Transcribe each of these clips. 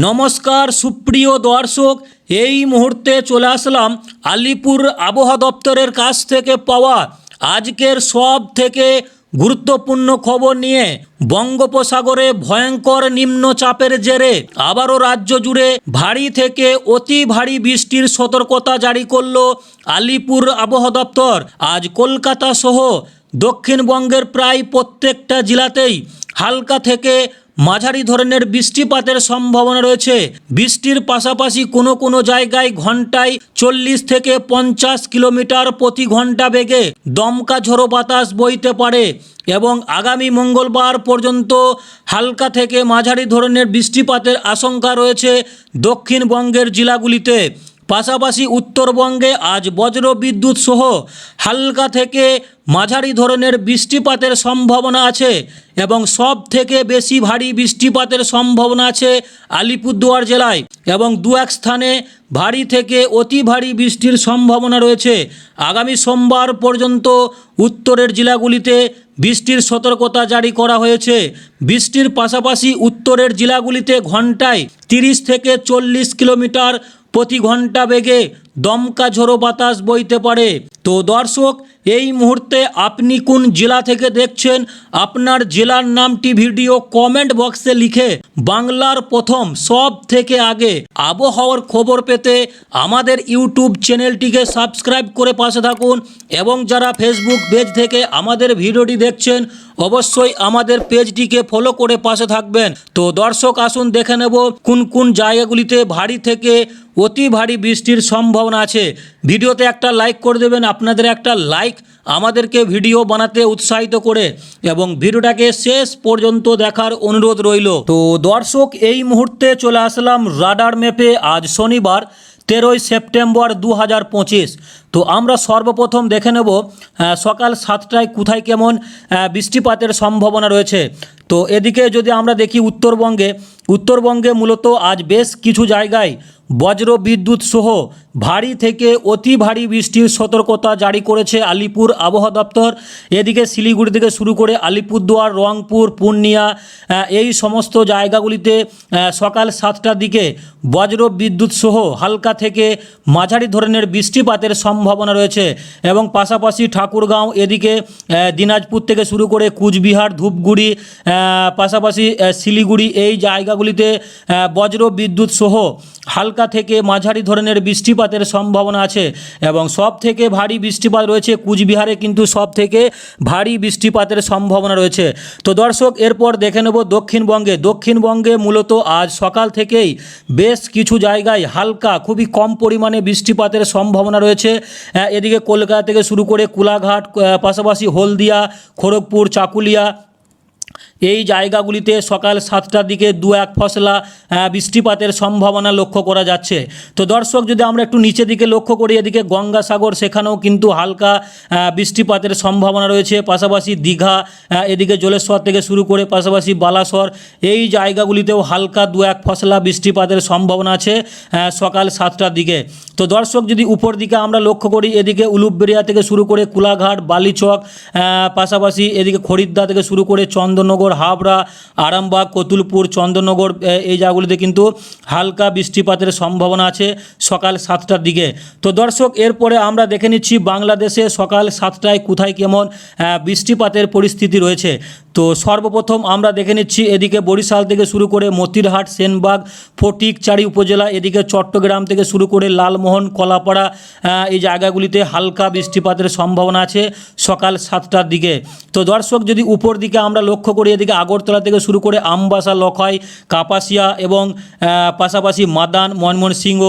নমস্কার, সুপ্রিয় দর্শক, এই মুহূর্তে চলে আসলাম আলিপুর আবহাওয়া দপ্তরের কাছ থেকে পাওয়া আজকের সব থেকে গুরুত্বপূর্ণ খবর নিয়ে বঙ্গোপসাগরে ভয়ঙ্কর নিম্নচাপের জেরে আবারও রাজ্য জুড়ে ভারী থেকে অতি ভারী বৃষ্টির সতর্কতা জারি করল আলিপুর আবহাওয়া দপ্তর। আজ কলকাতা সহ দক্ষিণবঙ্গের প্রায় প্রত্যেকটা জেলাতেই হালকা থেকে মাঝারি ধরনের বৃষ্টিপাতের সম্ভাবনা রয়েছে। বৃষ্টির পাশাপাশি কোনো কোনো জায়গায় ঘন্টায় চল্লিশ থেকে পঞ্চাশ কিলোমিটার প্রতি ঘণ্টা বেগে দমকা ঝোড়ো বাতাস বইতে পারে এবং আগামী মঙ্গলবার পর্যন্ত হালকা থেকে মাঝারি ধরনের বৃষ্টিপাতের আশঙ্কা রয়েছে দক্ষিণবঙ্গের জেলাগুলিতে। পাশাপাশি উত্তরবঙ্গে আজ বজ্র বিদ্যুৎ সহ হালকা থেকে মাঝারি ধরনের বৃষ্টিপাতের সম্ভাবনা আছে এবং সব থেকে বেশি ভারী বৃষ্টিপাতের সম্ভাবনা আছে আলিপুরদুয়ার জেলায় এবং দু এক স্থানে ভারী থেকে অতি ভারী বৃষ্টির সম্ভাবনা রয়েছে। আগামী সোমবার পর্যন্ত উত্তরের জেলাগুলিতে বৃষ্টির সতর্কতা জারি করা হয়েছে। বৃষ্টির পাশাপাশি উত্তরের জেলাগুলিতে ঘন্টায় তিরিশ থেকে চল্লিশ কিলোমিটার প্রতি ঘণ্টা বেগে দমকা ঝোড়ো বাতাস বইতে পারে। তো দর্শক, এই মুহূর্তে আপনি কোন জেলা থেকে দেখছেন? আপনার জেলার নামটি ভিডিও কমেন্ট বক্সে লিখে বাংলার প্রথম, সব থেকে আগে আবহাওয়ার খবর পেতে আমাদের ইউটিউব চ্যানেলটিকে সাবস্ক্রাইব করে পাশে থাকুন এবং যারা ফেসবুক পেজ থেকে আমাদের ভিডিওটি দেখছেন, অবশ্যই আমাদের পেজটিকে ফলো করে পাশে থাকবেন। তো দর্শক, আসুন দেখে নেব কোন কোন জায়গাগুলিতে ভারী থেকে অতি ভারী বৃষ্টির সম্ভাবনা আছে। ভিডিওতে একটা লাইক করে দেবেন, আপনাদের একটা লাইক আমাদেরকে ভিডিও বানাতে উৎসাহিত করে এবং ভিডিওটাকে শেষ পর্যন্ত দেখার অনুরোধ রইল। তো দর্শক, এই মুহূর্তে চলে আসলাম রাডার ম্যাপে আজ শনিবার, তেরোই সেপ্টেম্বর দু হাজার পঁচিশ। তো আমরা সর্বপ্রথম দেখে নেব সকাল সাতটায় কোথায় কেমন বৃষ্টিপাতের সম্ভাবনা রয়েছে। তো এদিকে যদি আমরা দেখি উত্তরবঙ্গে উত্তরবঙ্গে মূলত আজ বেশ কিছু জায়গায় বজ্র বিদ্যুৎ সহ ভারী থেকে অতি ভারী বৃষ্টির সতর্কতা জারি করেছে আলিপুর আবহাওয়া দপ্তর। এদিকে শিলিগুড়ি থেকে শুরু করে আলিপুরদুয়ার, রংপুর, পূর্ণিয়া এই সমস্ত জায়গাগুলিতে সকাল সাতটার দিকে বজ্র বিদ্যুৎ সহ হালকা থেকে মাঝারি ধরনের বৃষ্টিপাতের সম্ভাবনা রয়েছে এবং পাশাপাশি ঠাকুরগাঁও এদিকে দিনাজপুর থেকে শুরু করে কুচবিহার, ধূপগুড়ি পাশাপাশি শিলিগুড়ি এই জায়গাগুলিতে আহ, বজ্র বিদ্যুৎ সহ হালকা থেকে মাঝারি ধরনের বৃষ্টিপাতের সম্ভাবনা আছে এবং সব থেকে ভারী বৃষ্টিপাত রয়েছে কুচবিহারে কিন্তু সব থেকে ভারী বৃষ্টিপাতের সম্ভাবনা রয়েছে। তো দর্শক এরপর দেখে নেব দক্ষিণবঙ্গে। দক্ষিণবঙ্গে মূলত আজ সকাল থেকেই বেশ কিছু জায়গায় হালকা খুবই কম পরিমাণে বৃষ্টিপাতের সম্ভাবনা রয়েছে। এদিকে কলকাতা থেকে শুরু করে কোলাঘাট পাশাপাশি হলদিয়া খড়গপুর চাকুলিয়া এই জায়গাগুলিতে সকাল সাতটার দিকে দু এক ফসলা বৃষ্টিপাতের সম্ভাবনা লক্ষ্য করা যাচ্ছে। তো দর্শক, যদি আমরা একটু নিচের দিকে লক্ষ্য করি, এদিকে গঙ্গাসাগর, সেখানেও কিন্তু হালকা বৃষ্টিপাতের সম্ভাবনা রয়েছে। পাশাপাশি দীঘা এদিকে জলেশ্বর থেকে শুরু করে পাশাপাশি বালাসর, এই জায়গাগুলিতেও হালকা দু এক ফসলা বৃষ্টিপাতের সম্ভাবনা আছে সকাল সাতটার দিকে। তো দর্শক, যদি উপর দিকে আমরা লক্ষ্য করি, এদিকে উলুপবেড়িয়া থেকে শুরু করে কুলাঘাট, বালিচক পাশাপাশি এদিকে খরিদ্দা থেকে শুরু করে চন্দননগর হাবড়া, আরামবাগ, কতুলপুর চন্দননগর এই জায়গাগুলিতে কিন্তু হালকা বৃষ্টিপাতের সম্ভাবনা আছে সকাল সাতটার দিকে। তো দর্শক, এরপরে আমরা দেখে নিচ্ছি বাংলাদেশে সকাল সাতটায় কোথায় কেমন বৃষ্টিপাতের পরিস্থিতি রয়েছে। তো সর্বপ্রথম আমরা দেখে নিচ্ছি এদিকে বরিশাল থেকে শুরু করে মতিরহাট, সেনবাগ ফটিকচারি উপজেলা, এদিকে চট্টগ্রাম থেকে শুরু করে লালমোহন, কলাপাড়া এই জায়গাগুলিতে হালকা বৃষ্টিপাতের সম্ভাবনা আছে সকাল সাতটার দিকে। তো দর্শক, যদি উপর দিকে আমরা লক্ষ্য করি এদিকে আগরতলা থেকে শুরু করে আমবাসা লখাই কাপাসিয়া এবং পাশাপাশি মাদান ময়মনসিংহ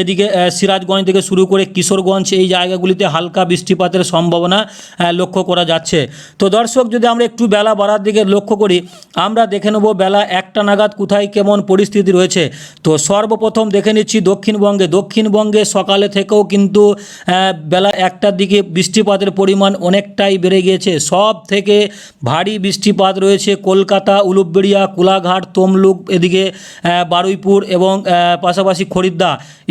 এদিকে সিরাজগঞ্জ থেকে শুরু করে কিশোরগঞ্জ, এই জায়গাগুলিতে হালকা বৃষ্টিপাতের সম্ভাবনা লক্ষ্য করা যাচ্ছে। তো দর্শক, যদি আমরা একটু বেলা বাড়ার দিকে লক্ষ্য করি, আমরা দেখে নেব বেলা একটা নাগাদ কোথায় কেমন পরিস্থিতি রয়েছে। তো সর্বপ্রথম দেখে নিচ্ছি দক্ষিণবঙ্গে। দক্ষিণবঙ্গে সকালে থেকেও কিন্তু বেলা একটার দিকে বৃষ্টিপাতের পরিমাণ অনেকটাই বেড়ে গিয়েছে। সব থেকে ভারী বৃষ্টিপাত রয়েছে রয়েছে কলকাতা, উলুবেড়িয়া, কোলাঘাট, তমলুক, এদিকে বারুইপুর এবং পাশাপাশি খরিদ্দা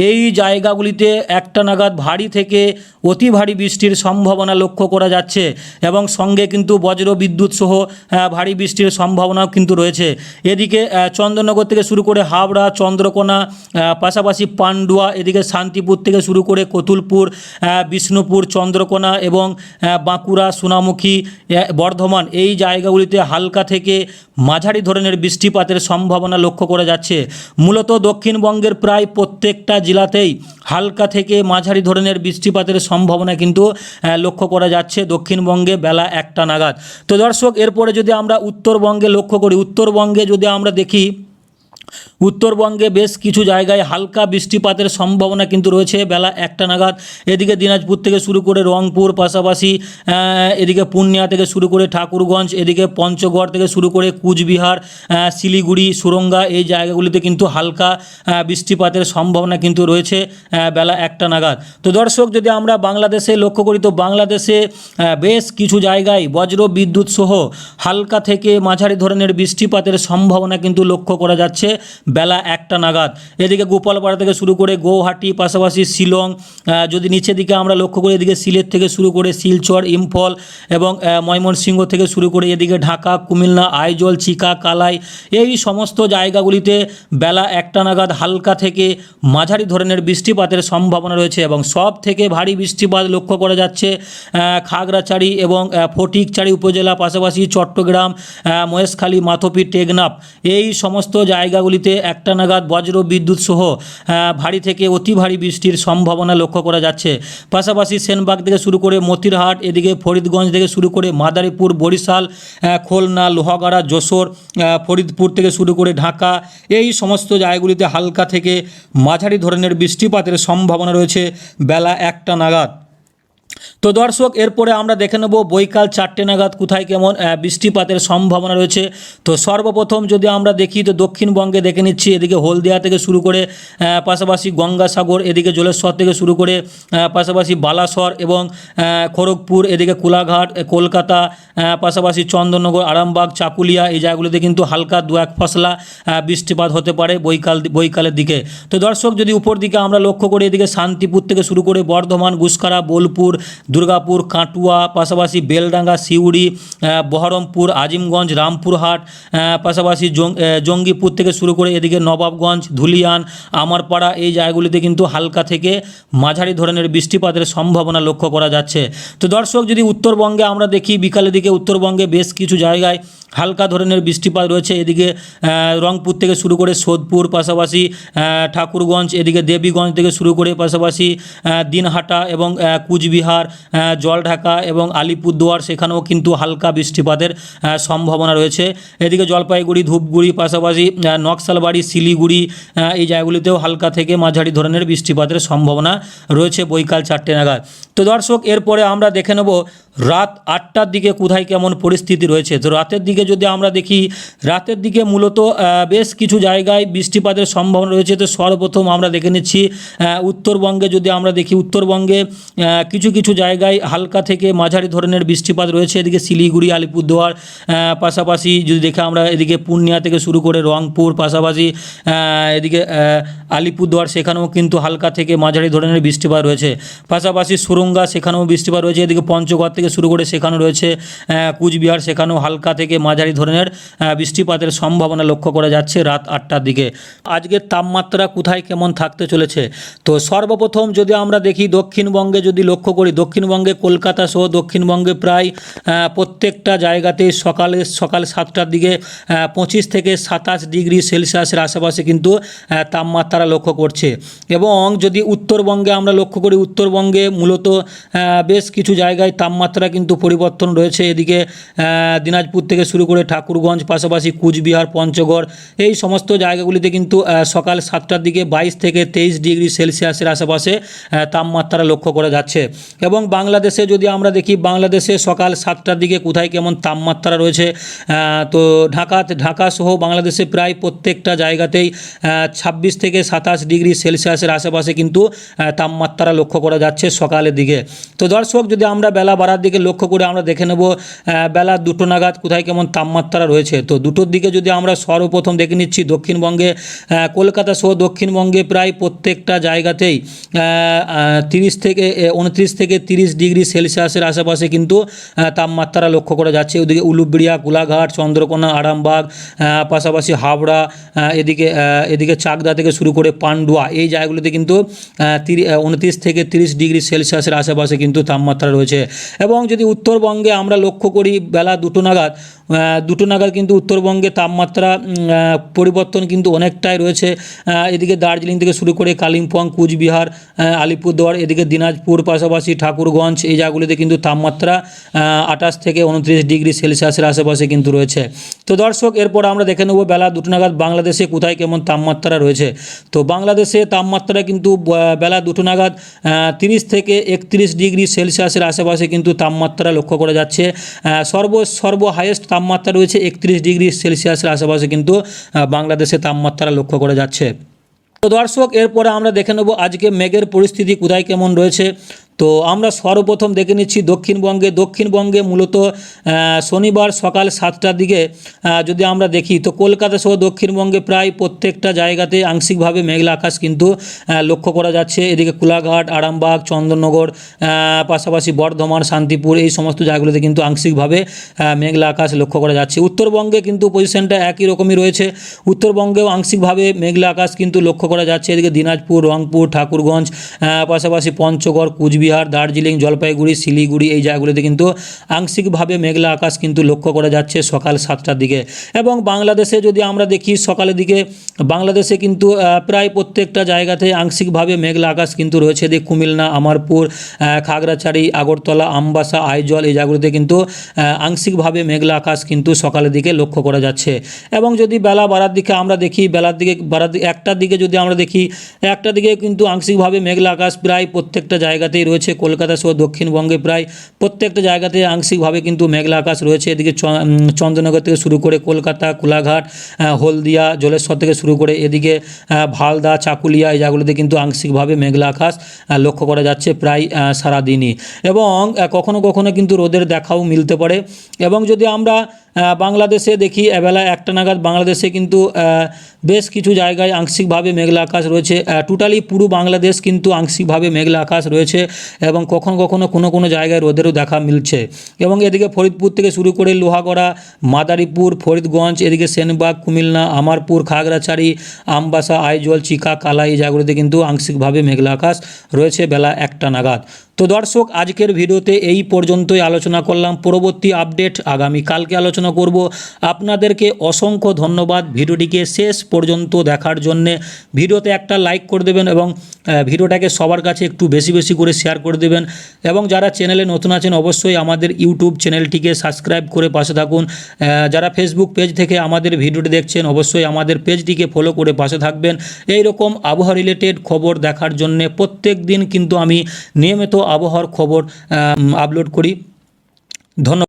এই জায়গাগুলিতে একটা নাগাদ ভারী থেকে অতি ভারী বৃষ্টির সম্ভাবনা লক্ষ্য করা যাচ্ছে এবং সঙ্গে কিন্তু বজ্র বিদ্যুৎ সহ ভারী বৃষ্টির সম্ভাবনাও কিন্তু রয়েছে। এদিকে চন্দ্রনগর থেকে শুরু করে হাবড়া চন্দ্রকোনা পাশাপাশি পান্ডুয়া, এদিকে শান্তিপুর থেকে শুরু করে কতুলপুর বিষ্ণুপুর, চন্দ্রকোনা এবং বাঁকুড়া, সোনামুখী বর্ধমান এই জায়গাগুলিতে হালকা থেকে মাঝারি ধরনের বৃষ্টিপাতের সম্ভাবনা লক্ষ্য করা যাচ্ছে। মূলত দক্ষিণবঙ্গের প্রায় প্রত্যেকটা জেলাতেই হালকা থেকে মাঝারি ধরনের বৃষ্টিপাতের সম্ভাবনা কিন্তু লক্ষ্য করা যাচ্ছে দক্ষিণবঙ্গে বেলা একটা নাগাদ। তো দর্শক, এরপরে যদি আমরা উত্তরবঙ্গে লক্ষ্য করি, উত্তরবঙ্গে যদি আমরা দেখি উত্তরবঙ্গে বেশ কিছু জায়গায় হালকা বৃষ্টিপাতের সম্ভাবনা কিন্তু রয়েছে, বেলা একটা নাগাদ। এদিকে দিনাজপুর থেকে শুরু করে রংপুর পাশাপাশি এদিকে পূর্ণিয়া থেকে শুরু করে ঠাকুরগঞ্জ, এদিকে পঞ্চগড় থেকে শুরু করে কুচবিহার শিলিগুড়ি, সুরঙ্গা এই জায়গাগুলিতে কিন্তু হালকা বৃষ্টিপাতের সম্ভাবনা কিন্তু রয়েছে বেলা একটা নাগাদ। তো দর্শক, যদি আমরা বাংলাদেশে লক্ষ্য করি, তো বাংলাদেশে বেশ কিছু জায়গায় বজ্র বিদ্যুৎ সহ হালকা থেকে মাঝারি ধরনের বৃষ্টিপাতের সম্ভাবনা কিন্তু লক্ষ্য করা যাচ্ছে। বেলা একটা নাগাদ। এদিকে গোপালপাড়া থেকে শুরু করে গৌহাটি পাশাপাশি শিলং যদি নিচের দিকে আমরা লক্ষ্য করি এদিকে সিলেট থেকে শুরু করে শিলচর ইম্ফল এবং ময়মনসিংহ থেকে শুরু করে এদিকে ঢাকা কুমিল্লা আইজল চিকা কালাই এই সমস্ত জায়গাগুলিতে বেলা একটা নাগাদ হালকা থেকে মাঝারি ধরনের বৃষ্টিপাতের সম্ভাবনা রয়েছে এবং সব থেকে ভারী বৃষ্টিপাত লক্ষ্য করা যাচ্ছে খাগড়াছড়ি এবং আহ, ফটিকছড়ি উপজেলা পাশাপাশি চট্টগ্রাম মহেশখালী মাথপি টেকনাফ। এই সমস্ত জায়গাগুলিতে একটা নাগাদ বজ্র বিদ্যুৎ সহ ভারী থেকে অতি ভারী বৃষ্টির সম্ভাবনা লক্ষ্য করা যাচ্ছে। পাশাপাশি সেনবাগ থেকে শুরু করে মতিরহাট, এদিকে ফরিদগঞ্জ থেকে শুরু করে মাদারীপুর, বরিশাল খুলনা, লোহাগাড়া, যশোর ফরিদপুর থেকে শুরু করে ঢাকা, এই সমস্ত জায়গাগুলিতে হালকা থেকে মাঝারি ধরনের বৃষ্টিপাতের সম্ভাবনা রয়েছে বেলা একটা নাগাদ। তো দর্শক, এরপরে আমরা দেখে নেব বৈকাল চারটে নাগাদ কোথায় কেমন বৃষ্টিপাতের সম্ভাবনা রয়েছে। তো সর্বপ্রথম যদি আমরা দেখি, তো দক্ষিণবঙ্গে দেখে নিচ্ছি, এদিকে হলদিয়া থেকে শুরু করে পাশাপাশি গঙ্গাসাগর, এদিকে জলেশ্বর থেকে শুরু করে পাশাপাশি বালাসর এবং খড়গপুর, এদিকে কোলাঘাট কলকাতা পাশাপাশি চন্দননগর, আরামবাগ, চাকুলিয়া, এই জায়গাগুলিতে কিন্তু হালকা দু এক ফসলা বৃষ্টিপাত হতে পারে বৈকাল, বৈকালের দিকে। তো দর্শক, যদি উপর দিকে আমরা লক্ষ্য করি, এদিকে শান্তিপুর থেকে শুরু করে বর্ধমান, গুসখারা, বোলপুর দুর্গাপুর, কাটুয়া, পাশাপাশি বেলডাঙ্গা, সিউড়ি বহরমপুর, আজিমগঞ্জ, রামপুরহাট পাশাপাশি জঙ্গিপুর থেকে শুরু করে এদিকে নবাবগঞ্জ, ধুলিয়ান, আমারপাড়া এই জায়গাগুলিতে কিন্তু হালকা থেকে মাঝারি ধরনের বৃষ্টিপাতের সম্ভাবনা লক্ষ্য করা যাচ্ছে। তো দর্শক, যদি উত্তরবঙ্গে আমরা দেখি, বিকালের দিকে উত্তরবঙ্গে বেশ কিছু জায়গায় হালকা ধরনের বৃষ্টিপাত রয়েছে। এদিকে রংপুর থেকে শুরু করে সোদপুর পাশাপাশি ঠাকুরগঞ্জ, এদিকে দেবীগঞ্জ থেকে শুরু করে পাশাপাশি দিনহাটা এবং কুচবিহার জলঢাকা এবং আলিপুরদুয়ার সেখানেও কিন্তু হালকা বৃষ্টিপাতের সম্ভাবনা রয়েছে। এদিকে জলপাইগুড়ি, ধূপগুড়ি পাশাপাশি নকশালবাড়ি, শিলিগুড়ি এই জায়গাগুলিতেও হালকা থেকে মাঝারি ধরনের বৃষ্টিপাতের সম্ভাবনা রয়েছে বৈকাল চারটে নাগাদ। তো দর্শক, এরপরে আমরা দেখে নেব রাত আটটার দিকে কোথায় কেমন পরিস্থিতি রয়েছে? তো রাতের দিকে যদি আমরা দেখি, রাতের দিকে মূলত বেশ কিছু জায়গায় বৃষ্টিপাতের সম্ভাবনা রয়েছে। তো সর্বপ্রথম আমরা দেখে নিচ্ছি উত্তরবঙ্গে যদি আমরা দেখি, উত্তরবঙ্গে কিছু কিছু জায়গায় হালকা থেকে মাঝারি ধরনের বৃষ্টিপাত রয়েছে। এদিকে শিলিগুড়ি, আলিপুরদুয়ার পাশাপাশি যদি দেখে আমরা এদিকে পূর্ণিয়া থেকে শুরু করে রংপুর, পাশাপাশি এদিকে আলিপুরদুয়ার, সেখানেও কিন্তু হালকা থেকে মাঝারি ধরনের বৃষ্টিপাত রয়েছে। পাশাপাশি সুরঙ্গা, সেখানেও বৃষ্টিপাত রয়েছে। এদিকে পঞ্চগড় থেকে শুরু করে সেখানেও রয়েছে কুচবিহার, সেখানেও হালকা থেকে মাঝারি ধরনের বৃষ্টিপাতের সম্ভাবনা লক্ষ্য করা যাচ্ছে রাত আটটার দিকে। আজকের তাপমাত্রা কোথায় কেমন থাকতে চলেছে? তো সর্বপ্রথম যদি আমরা দেখি দক্ষিণবঙ্গে যদি লক্ষ্য করি, দক্ষিণবঙ্গে কলকাতা সহ দক্ষিণবঙ্গে প্রায় প্রত্যেকটা জায়গাতে সকালে, সকাল সাতটার দিকে পঁচিশ থেকে সাতাশ ডিগ্রি সেলসিয়াসের আশেপাশে কিন্তু তাপমাত্রা লক্ষ্য করছে। এবং যদি উত্তরবঙ্গে আমরা লক্ষ্য করি, উত্তরবঙ্গে মূলত বেশ কিছু জায়গায় তাপমাত্রা কিন্তু পরিবর্তন রয়েছে। এদিকে দিনাজপুর থেকে শুরু করে ঠাকুরগঞ্জ, পাশাপাশি কুচবিহার, পঞ্চগড়, এই সমস্ত জায়গাগুলিতে কিন্তু সকাল সাতটার দিকে বাইশ থেকে তেইশ ডিগ্রি সেলসিয়াসের আশেপাশে তাপমাত্রা লক্ষ্য করা যাচ্ছে। এবং বাংলাদেশে যদি আমরা দেখি, বাংলাদেশে সকাল সাতটার দিকে কোথায় কেমন তাপমাত্রা রয়েছে তো ঢাকা ঢাকা সহ বাংলাদেশে প্রায় প্রত্যেকটা জায়গাতেই ছাব্বিশ থেকে সাতাশ ডিগ্রি সেলসিয়াসের আশেপাশে কিন্তু তাপমাত্রা লক্ষ্য করা যাচ্ছে সকালের দিকে। তো দর্শক, যদি আমরা বেলা বাড়ার দিকে লক্ষ্য করে আমরা দেখে নেব বেলা দুটো নাগাদ কোথায় কেমন তাপমাত্রা রয়েছে। তো দুটোর দিকে যদি আমরা সর্বপ্রথম দেখে নিচ্ছি দক্ষিণবঙ্গে কলকাতা সহ দক্ষিণবঙ্গে প্রায় প্রত্যেকটা জায়গাতেই তিরিশ থেকে উনত্রিশ থেকে তিরিশ ডিগ্রি সেলসিয়াসের আশেপাশে কিন্তু তাপমাত্রা লক্ষ্য করা যাচ্ছে। ওদিকে উলুবড়িয়া কোলাঘাট চন্দ্রকোনা, আরামবাগ পাশাপাশি হাবড়া এদিকে এদিকে চাকদা থেকে শুরু করে পান্ডুয়া এই জায়গাগুলিতে কিন্তু উনত্রিশ থেকে তিরিশ ডিগ্রি সেলসিয়াসের আশেপাশে কিন্তু তাপমাত্রা রয়েছে। এবং যদি উত্তরবঙ্গে আমরা লক্ষ্য করি বেলা দুটো নাগাদ দুটো নাগাদ কিন্তু উত্তরবঙ্গে তাপমাত্রা পরিবর্তন কিন্তু অনেকটাই রয়েছে। এদিকে দার্জিলিং থেকে শুরু করে কালিম্পং, কুচবিহার আলিপুরদুয়ার, এদিকে দিনাজপুর পাশাপাশি ঠাকুরগঞ্জ, এই জায়গাগুলিতে কিন্তু তাপমাত্রা আঠাশ থেকে উনত্রিশ ডিগ্রি সেলসিয়াসের আশেপাশে কিন্তু রয়েছে। তো দর্শক, এরপর আমরা দেখে নেব বেলা দুটো নাগাদ বাংলাদেশে কোথায় কেমন তাপমাত্রা রয়েছে। তো বাংলাদেশে তাপমাত্রা কিন্তু বেলা দুটো নাগাদ তিরিশ থেকে একত্রিশ ডিগ্রি সেলসিয়াসের আশেপাশে কিন্তু তাপমাত্রা লক্ষ্য করা যাচ্ছে। সর্ব সর্ব হাইয়েস্ট তাপমাত্রা রয়েছে একত্রিশ ডিগ্রি সেলসিয়াসের আশেপাশে কিন্তু বাংলাদেশে তাপমাত্রা লক্ষ্য করা যাচ্ছে। তো দর্শক, এরপরে আমরা দেখে নেব আজকে মেঘের পরিস্থিতি কোথায় কেমন রয়েছে। তো আমরা সর্বপ্রথম দেখে নিচ্ছি দক্ষিণবঙ্গে। দক্ষিণবঙ্গে মূলত শনিবার সকাল সাতটার দিকে যদি আমরা দেখি, তো কলকাতা সহ দক্ষিণবঙ্গে প্রায় প্রত্যেকটা জায়গাতে আংশিকভাবে মেঘলা আকাশ কিন্তু লক্ষ্য করা যাচ্ছে। এদিকে কোলাঘাট, আরামবাগ, চন্দননগর পাশাপাশি বর্ধমান, শান্তিপুর এই সমস্ত জায়গাগুলোতে কিন্তু আংশিকভাবে মেঘলা আকাশ লক্ষ্য করা যাচ্ছে। উত্তরবঙ্গে কিন্তু পজিশনটা একই রকমই রয়েছে। উত্তরবঙ্গেও আংশিকভাবে মেঘলা আকাশ কিন্তু লক্ষ্য করা যাচ্ছে। এদিকে দিনাজপুর, রংপুর, ঠাকুরগঞ্জ পাশাপাশি পঞ্চগড়, কুচবিহার দার্জিলিং, জলপাইগুড়ি, শিলিগুড়ি এই জায়গাগুলিতে কিন্তু আংশিকভাবে মেঘলা আকাশ কিন্তু লক্ষ্য করা যাচ্ছে সকাল সাতটার দিকে। এবং বাংলাদেশে যদি আমরা দেখি সকালের দিকে, বাংলাদেশে কিন্তু প্রায় প্রত্যেকটা জায়গাতে আংশিকভাবে মেঘলা আকাশ কিন্তু রয়েছে। এদিকে কুমিল্লা, আমারপুর খাগড়াছড়ি, আগরতলা, আমবাসা, আইজল এই জায়গাগুলিতে কিন্তু আংশিকভাবে মেঘলা আকাশ কিন্তু সকালের দিকে লক্ষ্য করা যাচ্ছে। এবং যদি বেলা বাড়ার দিকে আমরা দেখি, বেলার দিকে, বাড়ার একটার দিকে যদি আমরা দেখি, একটার দিকে কিন্তু আংশিকভাবে মেঘলা আকাশ প্রায় প্রত্যেকটা জায়গাতেই রয়েছে। কলকাতা সহ দক্ষিণবঙ্গে প্রায় প্রত্যেকটা জায়গাতে আংশিকভাবে কিন্তু মেঘলা আকাশ রয়েছে। এদিকে চন্দ্রনগর থেকে শুরু করে কলকাতা, কোলাঘাট হলদিয়া, জলেশ্বর থেকে শুরু করে এদিকে ভালদা, চাকুলিয়া, এই জায়গাগুলোতে কিন্তু আংশিকভাবে মেঘলা আকাশ লক্ষ্য করা যাচ্ছে প্রায় সারাদিনই। এবং কখনো কখনো কিন্তু রোদের দেখাও মিলতে পারে। এবং যদি আমরা বাংলাদেশে দেখি এবেলা একটা নাগাদ বাংলাদেশে কিন্তু বেশ কিছু জায়গায় আংশিকভাবে মেঘলা আকাশ রয়েছে। টোটালি পুরো বাংলাদেশ কিন্তু আংশিকভাবে মেঘলা আকাশ রয়েছে এবং কখনো কখনো কোনো কোনো জায়গায় রোদেরও দেখা মিলছে। এবং এদিকে ফরিদপুর থেকে শুরু করে লোহাগড়া, মাদারীপুর, ফরিদগঞ্জ, এদিকে সেনবাগ, কুমিল্লা, আমারপুর, খাগড়াছড়ি, আমবাসা, আইজল চিকা কালা এই জায়গাগুলোতে কিন্তু আংশিকভাবে মেঘলা আকাশ রয়েছে বেলা একটা নাগাদ। তো দর্শক, আজকের ভিডিওতে এই পর্যন্তই আলোচনা করলাম। পরবর্তী আপডেট আগামী কালকে আলোচনা করব। আপনাদেরকে অসংখ্য ধন্যবাদ ভিডিওটিকে শেষ পর্যন্ত দেখার জন্যে। ভিডিওতে একটা লাইক করে দেবেন এবং ভিডিওটাকে সবার কাছে একটু বেশি বেশি করে শেয়ার করে দেবেন। এবং যারা চ্যানেলে নতুন আছেন, অবশ্যই আমাদের ইউটিউব চ্যানেলটিকে সাবস্ক্রাইব করে পাশে থাকুন। যারা ফেসবুক পেজ থেকে আমাদের ভিডিওটি দেখছেন, অবশ্যই আমাদের পেজটিকে ফলো করে পাশে থাকবেন। এই রকম আবহাওয়া রিলেটেড খবর দেখার জন্যে প্রত্যেক দিন কিন্তু আমি নিয়মিত আবহাওয়ার খবর আপলোড করি। ধন্যবাদ।